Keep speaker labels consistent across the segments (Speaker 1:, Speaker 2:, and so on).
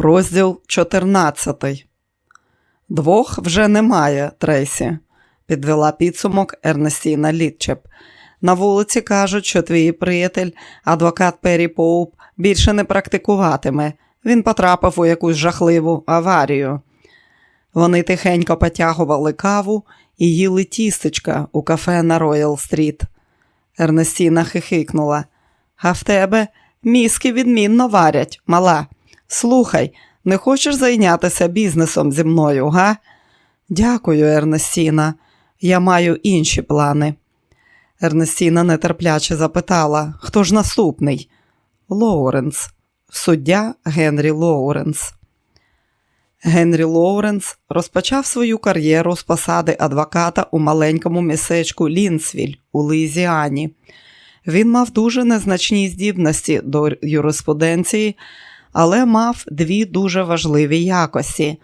Speaker 1: Розділ 14. Двох вже немає, Трейсі, підвела підсумок Ернестіна Літчеп. На вулиці кажуть, що твій приятель, адвокат Перрі Поуп, більше не практикуватиме. Він потрапив у якусь жахливу аварію. Вони тихенько потягували каву і їли тістечка у кафе на Роял Стріт. Ернестіна хихикнула. А в тебе мізки відмінно варять, мала. Слухай, не хочеш зайнятися бізнесом зі мною, га? Дякую, Ернестіна. Я маю інші плани. Ернестіна нетерпляче запитала, хто ж наступний? Лоуренс, суддя Генрі Лоуренс. Генрі Лоуренс розпочав свою кар'єру з посади адвоката у маленькому містечку Лінсвіль у Луїзіані. Він мав дуже незначні здібності до юриспруденції, але мав дві дуже важливі якості: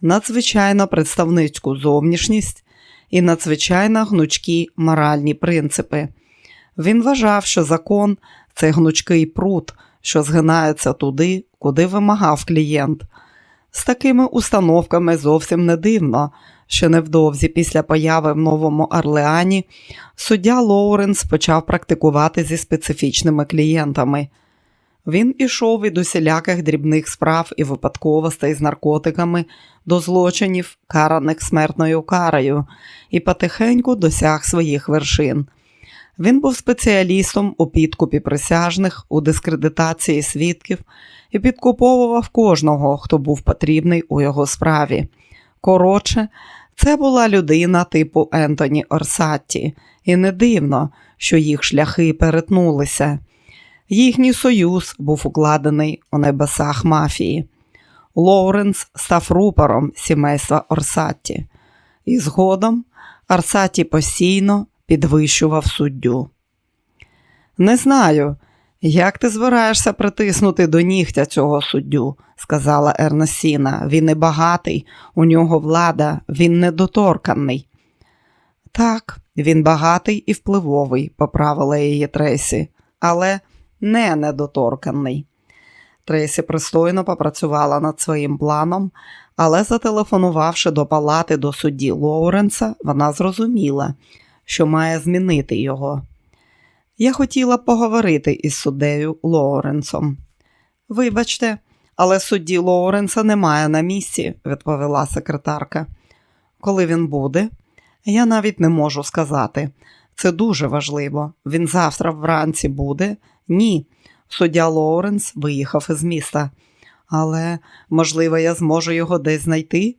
Speaker 1: надзвичайно представницьку зовнішність і надзвичайно гнучкі моральні принципи. Він вважав, що закон це гнучкий прут, що згинається туди, куди вимагав клієнт. З такими установками зовсім не дивно, що невдовзі після появи в Новому Орлеані суддя Лоуренс почав практикувати зі специфічними клієнтами. Він ішов від усіляких дрібних справ і випадковостей з наркотиками до злочинів, караних смертною карою, і потихеньку досяг своїх вершин. Він був спеціалістом у підкупі присяжних, у дискредитації свідків і підкуповував кожного, хто був потрібний у його справі. Коротше, це була людина типу Ентоні Орсатті, і не дивно, що їх шляхи перетнулися. Їхній союз був укладений у небесах мафії. Лоуренс став рупором сімейства Орсатті, і згодом Орсатті постійно підвищував суддю. Не знаю, як ти збираєшся притиснути до нігтя цього суддю, сказала Ернесіна. Він не багатий, у нього влада, він недоторканий. Так, він багатий і впливовий, поправила її Трейсі, але не недоторканий. Трейсі пристойно попрацювала над своїм планом, але, зателефонувавши до палати до судді Лоуренса, вона зрозуміла, що має змінити його. Я хотіла поговорити із суддею Лоуренсом. Вибачте, але судді Лоуренса немає на місці, відповіла секретарка. Коли він буде, я навіть не можу сказати. Це дуже важливо. Він завтра вранці буде? Ні. Суддя Лоуренс виїхав із міста. Але, можливо, я зможу його десь знайти?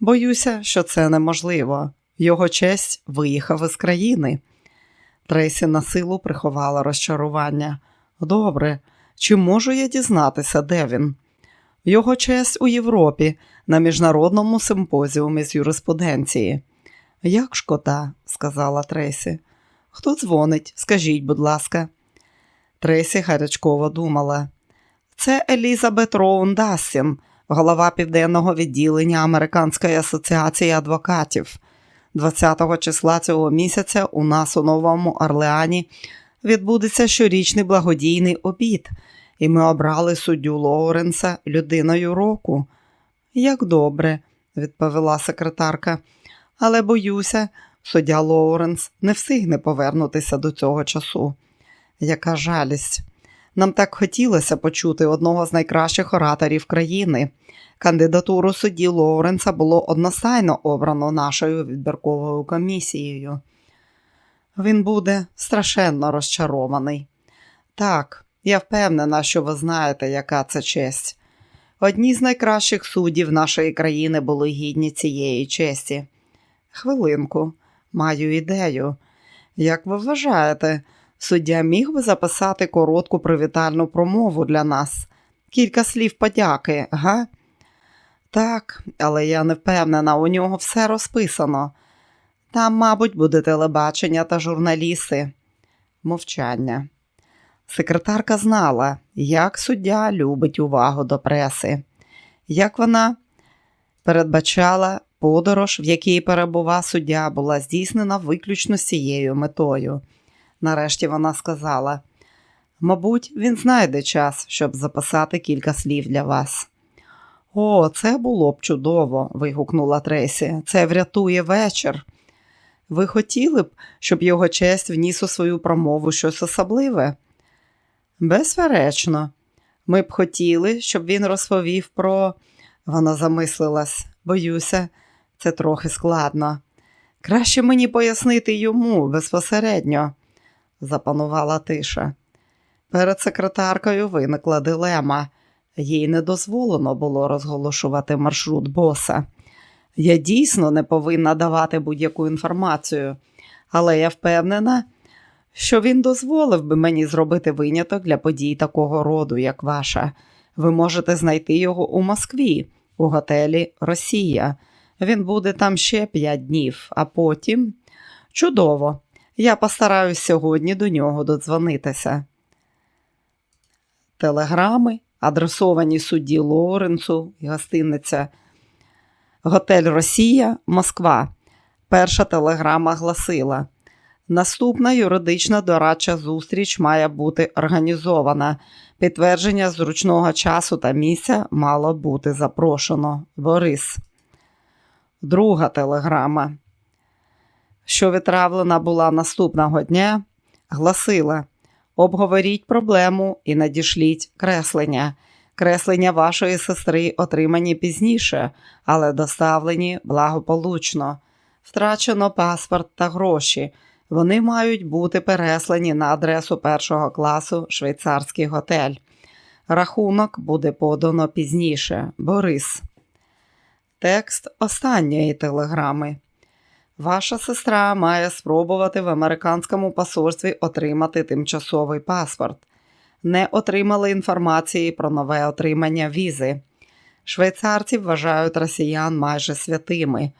Speaker 1: Боюся, що це неможливо. Його честь виїхав із країни. Трейсі на силу приховала розчарування. Добре, чи можу я дізнатися, де він? Його честь у Європі на міжнародному симпозіумі з юриспруденції. Як шкода, сказала Трейсі. Хто дзвонить? Скажіть, будь ласка. Трейсі гарячково думала. Це Елізабет Роун Дастін, голова південного відділення Американської асоціації адвокатів. 20-го числа цього місяця у нас у Новому Орлеані відбудеться щорічний благодійний обід, і ми обрали суддю Лоуренса людиною року. Як добре, відповіла секретарка, але боюся, суддя Лоуренс не встигне повернутися до цього часу. Яка жалість. Нам так хотілося почути одного з найкращих ораторів країни. Кандидатуру судді Лоуренса було одностайно обрано нашою відбірковою комісією. Він буде страшенно розчарований. Так, я впевнена, що ви знаєте, яка це честь. Одні з найкращих суддів нашої країни були гідні цієї честі. Хвилинку, маю ідею. Як ви вважаєте, суддя міг би записати коротку привітальну промову для нас? Кілька слів подяки, га? Так, але я не впевнена, у нього все розписано. Там, мабуть, буде телебачення та журналісти. Мовчання. Секретарка знала, як суддя любить увагу до преси, як вона передбачала подорож, в якій перебува суддя, була здійснена виключно з цією метою. Нарешті вона сказала: мабуть, він знайде час, щоб записати кілька слів для вас. О, це було б чудово, вигукнула Тресі. Це врятує вечір. Ви хотіли б, щоб його честь вніс у свою промову щось особливе? Безперечно, ми б хотіли, щоб він розповів про. Вона замислилась. Боюся, це трохи складно. Краще мені пояснити йому безпосередньо, запанувала тиша. Перед секретаркою виникла дилема. Їй не дозволено було розголошувати маршрут боса. Я дійсно не повинна давати будь-яку інформацію, але я впевнена, що він дозволив би мені зробити виняток для подій такого роду, як ваша. Ви можете знайти його у Москві, у готелі Росія. Він буде там ще п'ять днів, а потім чудово. Я постараюсь сьогодні до нього додзвонитися. Телеграми, адресовані судді Лоуренсу і гостиниця Готель Росія, Москва. Перша телеграма гласила: Наступна юридична дорадча зустріч має бути організована. Підтвердження зручного часу та місця мало бути запрошено. Борис. Друга телеграма, що відправлена була наступного дня, гласила: Обговоріть проблему і надішліть креслення. Креслення вашої сестри отримані пізніше, але доставлені благополучно. Втрачено паспорт та гроші. Вони мають бути переслані на адресу першого класу швейцарський готель. Рахунок буде подано пізніше. Борис. Текст останньої телеграми. Ваша сестра має спробувати в американському посольстві отримати тимчасовий паспорт. Не отримали інформації про нове отримання візи. Швейцарці вважають росіян майже святими.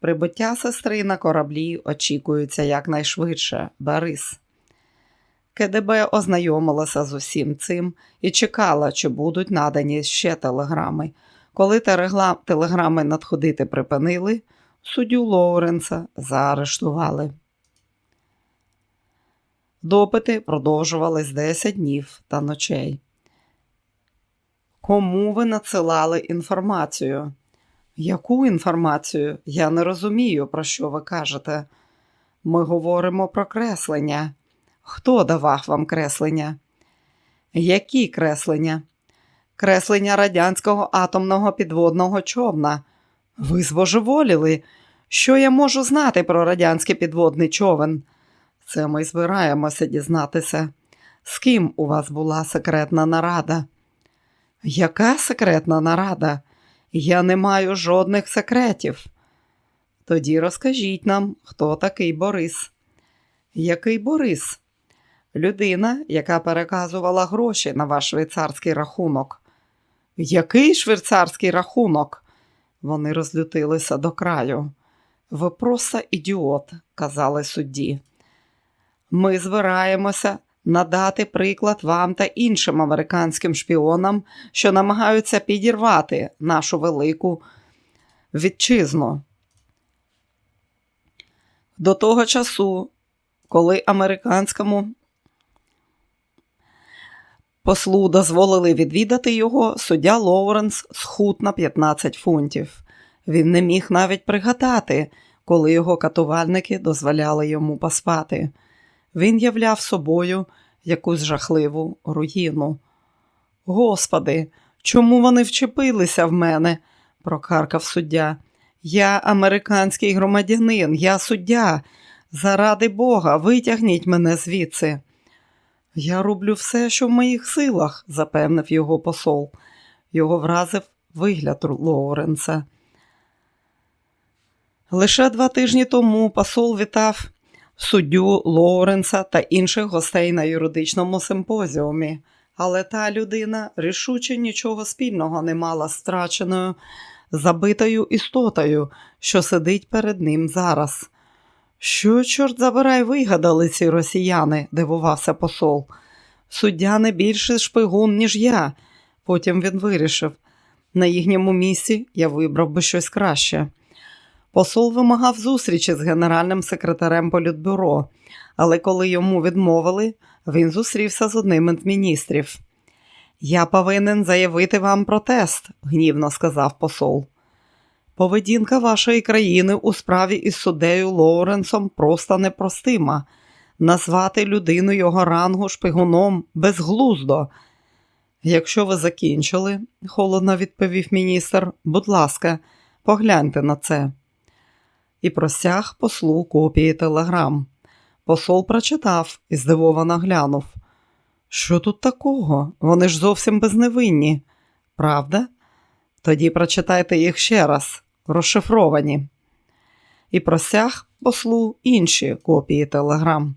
Speaker 1: Прибуття сестри на кораблі очікується якнайшвидше. Борис. КДБ ознайомилася з усім цим і чекала, чи будуть надані ще телеграми. Коли телеграми надходити припинили, суддю Лоуренса заарештували. Допити продовжувались 10 днів та ночей. Кому ви надсилали інформацію? Яку інформацію? Я не розумію, про що ви кажете. Ми говоримо про креслення. Хто давав вам креслення? Які креслення? Креслення радянського атомного підводного човна. Ви збожеволіли. Що я можу знати про радянський підводний човен? Це ми збираємося дізнатися. З ким у вас була секретна нарада? Яка секретна нарада? Я не маю жодних секретів. Тоді розкажіть нам, хто такий Борис. Який Борис? Людина, яка переказувала гроші на ваш швейцарський рахунок. Який швейцарський рахунок? Вони розлютилися до краю. Ви просто ідіот, казали судді. Ми збираємося надати приклад вам та іншим американським шпіонам, що намагаються підірвати нашу велику вітчизну. До того часу, коли американському послу дозволили відвідати його, суддя Лоуренс схуд на 15 фунтів. Він не міг навіть пригадати, коли його катувальники дозволяли йому поспати. Він являв собою якусь жахливу руїну. Господи, чому вони вчепилися в мене? прокаркав суддя. Я американський громадянин, я суддя. Заради Бога, витягніть мене звідси. Я роблю все, що в моїх силах, запевнив його посол. Його вразив вигляд Лоуренса. Лише два тижні тому посол вітав суддю Лоуренса та інших гостей на юридичному симпозіумі, але та людина рішуче нічого спільного не мала з страченою, забитою істотою, що сидить перед ним зараз. Що, чорт забирай, вигадали ці росіяни, дивувався посол. Суддя не більше шпигун, ніж я. Потім він вирішив. На їхньому місці я вибрав би щось краще. Посол вимагав зустрічі з генеральним секретарем Політбюро, але коли йому відмовили, він зустрівся з одним із міністрів. Я повинен заявити вам протест, гнівно сказав посол. Поведінка вашої країни у справі із суддею Лоуренсом просто непростима. Назвати людину його рангу шпигуном безглуздо. Якщо ви закінчили, холодно відповів міністр, будь ласка, погляньте на це. І просяг послу копії телеграм. Посол прочитав і здивовано глянув. Що тут такого? Вони ж зовсім безневинні. Правда? Тоді прочитайте їх ще раз, розшифровані. І просяг послу інші копії телеграм.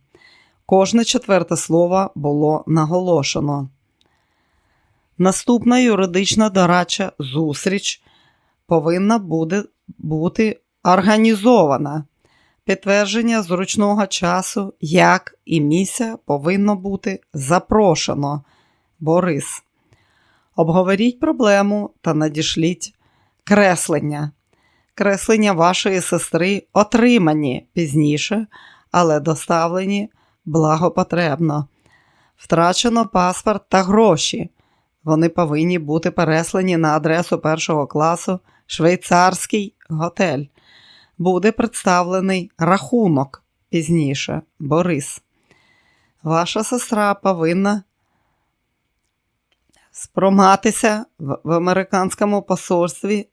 Speaker 1: Кожне четверте слово було наголошено. Наступна юридична дорадча зустріч повинна буде бути організована. Підтвердження зручного часу, як і місця повинно бути запрошено. Борис. Обговоріть проблему та надішліть креслення. Креслення вашої сестри отримані пізніше, але доставлені благопотребно. Втрачено паспорт та гроші. Вони повинні бути переслані на адресу першого класу швейцарський готель. Буде представлений рахунок пізніше, Борис. Ваша сестра повинна спромагатися в, в американському посольстві,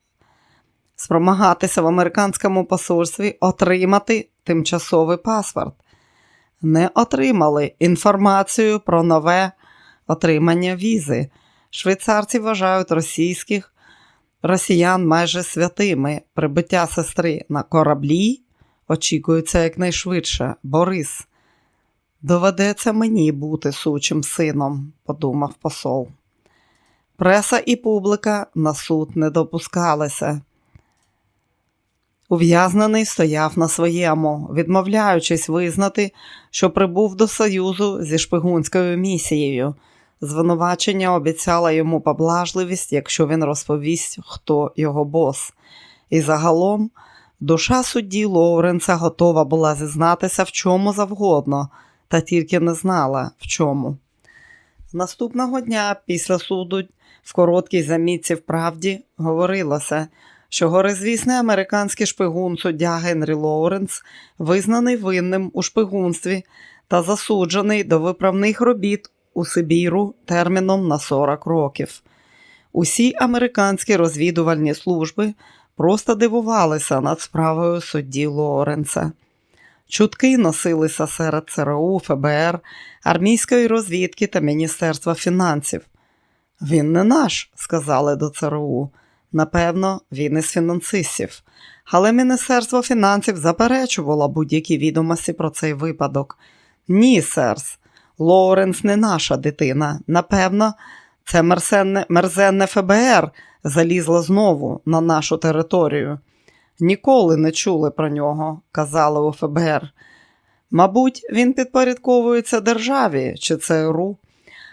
Speaker 1: спромагатися в американському посольстві отримати тимчасовий паспорт. Не отримали інформацію про нове отримання візи. Швейцарці вважають російських росіян майже святими. Прибиття сестри на кораблі очікується якнайшвидше. Борис. Доведеться мені бути сучим сином, подумав посол. Преса і публіка на суд не допускалися. Ув'язнений стояв на своєму, відмовляючись визнати, що прибув до Союзу зі шпигунською місією. Звинувачення обіцяло йому поблажливість, якщо він розповість, хто його бос. І загалом душа судді Лоуренса готова була зізнатися в чому завгодно, та тільки не знала в чому. Наступного дня після суду в короткій замітці в правді говорилося, що горизвісний американський шпигун суддя Генрі Лоуренс визнаний винним у шпигунстві та засуджений до виправних робіт у Сибіру терміном на 40 років. Усі американські розвідувальні служби просто дивувалися над справою судді Лоуренса. Чутки носилися серед ЦРУ, ФБР, армійської розвідки та Міністерства фінансів. Він не наш, сказали до ЦРУ. Напевно, він із фінансистів. Але Міністерство фінансів заперечувало будь-які відомості про цей випадок. Ні, серс, Лоуренс не наша дитина. Напевно, це мерзенне, мерзенне ФБР залізло знову на нашу територію. Ніколи не чули про нього, казали у ФБР. Мабуть, він підпорядковується державі чи ЦРУ,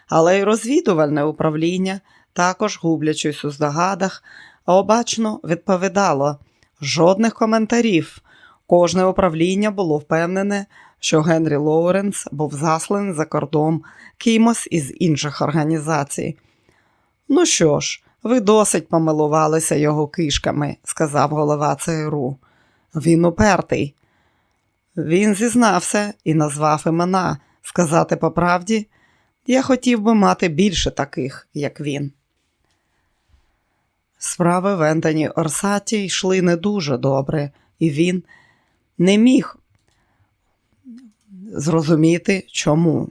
Speaker 1: але й розвідувальне управління, також гублячись у здогадах, обачно відповідало жодних коментарів. Кожне управління було впевнене, що Генрі Лоуренс був засланий за кордон кимось із інших організацій. Ну що ж, ви досить помилувалися його кишками, сказав голова ЦРУ. Він упертий. Він зізнався і назвав імена. Сказати по правді, я хотів би мати більше таких, як він. Справи в Ентоні Орсаті йшли не дуже добре, і він не міг зрозуміти, чому.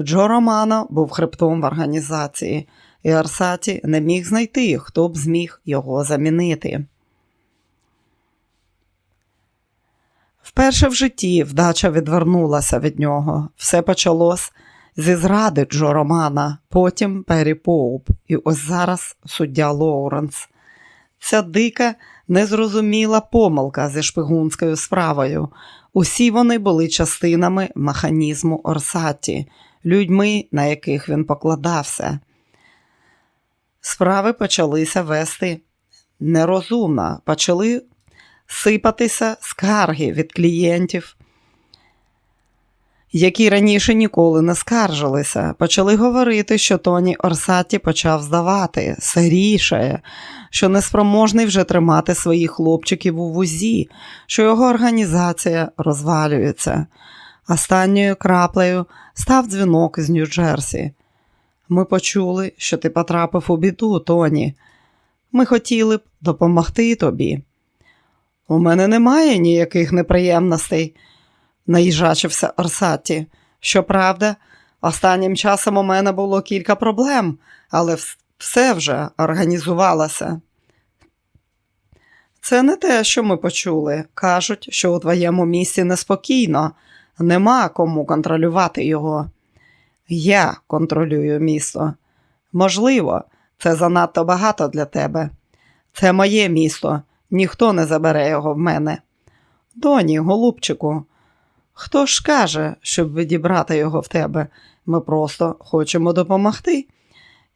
Speaker 1: Джо Романо був хребтом в організації, і Арсаті не міг знайти, хто б зміг його замінити. Вперше в житті вдача відвернулася від нього. Все почалось зі зради Джо Романа, потім Пері Поуп, і ось зараз суддя Лоуренс. Ця дика, незрозуміла помилка зі шпигунською справою. Усі вони були частинами механізму Орсаті, людьми, на яких він покладався. Справи почалися вести нерозумно, почали сипатися скарги від клієнтів. Які раніше ніколи не скаржилися, почали говорити, що Тоні Орсаті почав здавати, сирішає, що неспроможний вже тримати своїх хлопчиків у вузі, що його організація розвалюється. Останньою краплею став дзвінок із Нью-Джерсі. Ми почули, що ти потрапив у біду, Тоні. Ми хотіли б допомогти тобі. У мене немає ніяких неприємностей, наїжачився Орсаті. Щоправда, останнім часом у мене було кілька проблем, але все вже організувалося. Це не те, що ми почули. Кажуть, що у твоєму місці неспокійно, нема кому контролювати його. Я контролюю місто. Можливо, це занадто багато для тебе. Це моє місто, ніхто не забере його в мене. Доні, голубчику, хто ж каже, щоб відібрати його в тебе? Ми просто хочемо допомогти.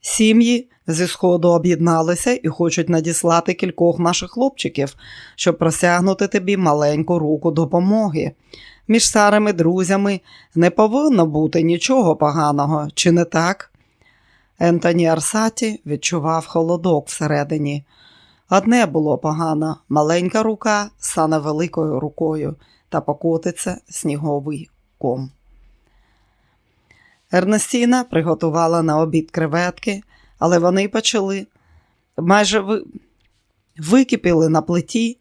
Speaker 1: Сім'ї зі сходу об'єдналися і хочуть надіслати кількох наших хлопчиків, щоб просягнути тобі маленьку руку допомоги. Між старими друзями не повинно бути нічого поганого, чи не так? Ентоні Арсаті відчував холодок всередині. Одне було погано маленька рука стане великою рукою та покотиться сніговий ком. Ернестіна приготувала на обід креветки, але вони почали майже ви... википіли на плиті,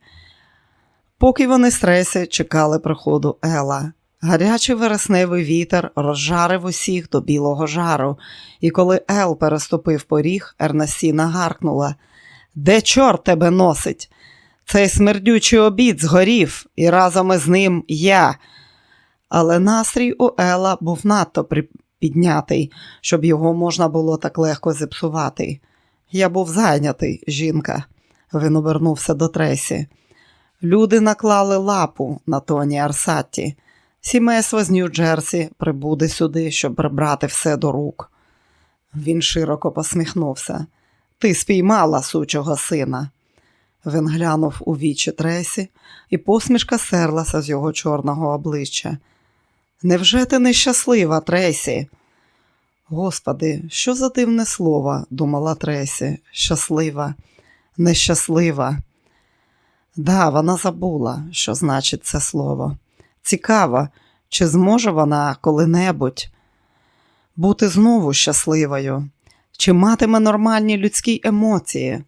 Speaker 1: поки вони стресі чекали приходу Ела. Гарячий вересневий вітер розжарив усіх до білого жару, і коли Ел переступив поріг, Ернестіна гаркнула Де чорт тебе носить? Цей смердючий обід згорів, і разом із ним я. Але настрій у Ела був надто піднятий, щоб його можна було так легко зіпсувати. Я був зайнятий, жінка. Він обернувся до Тресі. Люди наклали лапу на Тоні Арсатті. Сімейство з Нью-Джерсі прибуде сюди, щоб прибрати все до рук. Він широко посміхнувся. Ти спіймала сучого сина. Він глянув у вічі Тресі, і посмішка серлася з його чорного обличчя. Невже ти нещаслива, Тресі? Господи, що за дивне слово, думала Тресі. Щаслива, нещаслива. Да, вона забула, що значить це слово. Цікаво, чи зможе вона коли-небудь бути знову щасливою, чи матиме нормальні людські емоції.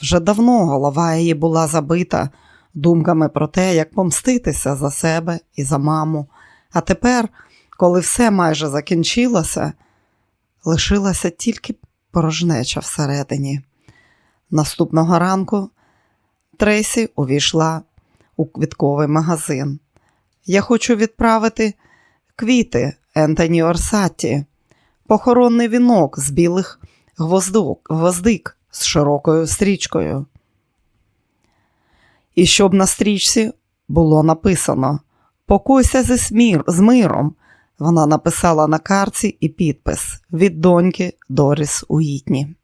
Speaker 1: Вже давно голова її була забита думками про те, як помститися за себе і за маму. А тепер, коли все майже закінчилося, лишилася тільки порожнеча всередині. Наступного ранку Трейсі увійшла у квітковий магазин. Я хочу відправити квіти Ентоні Орсатті, похоронний вінок з білих гвоздик з широкою стрічкою. І щоб на стрічці було написано Покуйся зі смір, з миром. Вона написала на карці і підпис від доньки Доріс Уітні.